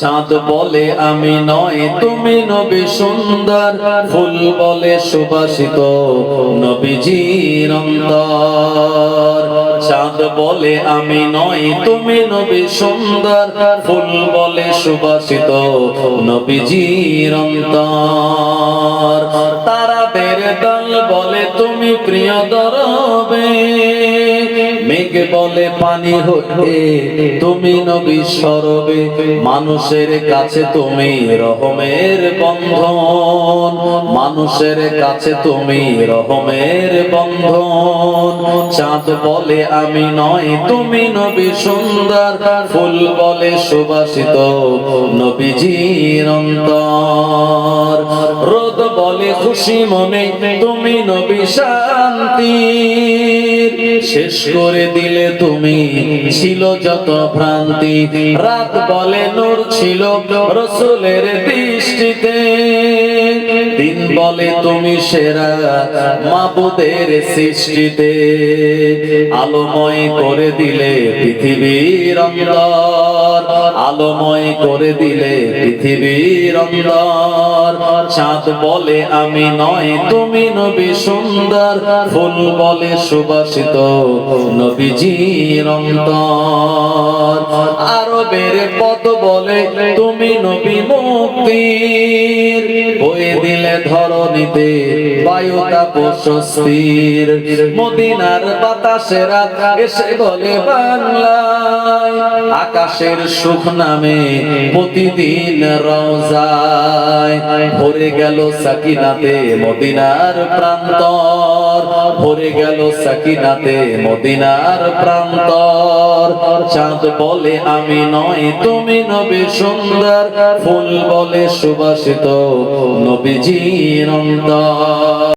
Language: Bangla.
চাঁদ বলে আমি নয়, তুমি নবী সুন্দর। ফুল বলে সুবাসিত নবীজির অন্তর। চাঁদ বলে আমি নয়, তুমি নবী সুন্দর। ফুল বলে সুবাসিত নবীজির অন্তর। তারাদের দল বলে, তুমি প্রিয় দরবে মেঘ বলে পানি হতে, তুমি নবী সরবে। মানুষের কাছে তুমি রহমের বন্ধন। মানুষের কাছে তুমি রহমের বন্ধন। চাঁদ বলে আমি নয়, তুমি নবী সুন্দর। ফুল বলে সুবাসিত নবীজির অন্তর। বলে খুশি মনে, তুমি নবী শান্তি শেষ করে দিলে তুমি ছিল যত ভ্রান্তি। রাত বলে নূর ছিল রসুলের দৃষ্টিতে। দিন বলে তুমি সেরা মাবুদের সৃষ্টিতে। আলোময় করে দিলে পৃথিবীর অন্দর আলোময় করে দিলে পৃথিবীর অন্দর চাঁদ বলে আমি নয়, তুমি নবী সুন্দর। ফুল বলে সুবাসিত নবীজির অন্তর। আরবের পদ বলে তুমি নবী মুক্তির। বয়ে দিলে ধরণীতে বায়ুতা প্রশস্তির মদিনার বাতাসেরা এসে বলে বাংলায়। আকাশের সুখ নামে প্রতিদিন রওজায় ভরে গেল সাকিনাতে মদিনার প্রান্তর। ভরে গেল সাকিনাতে মদিনার প্রান্তর। চাঁদ বলে, আমি নয়, তুমি নবী সুন্দর। ফুল বলে, সুবাসিত নবীজির অন্তর।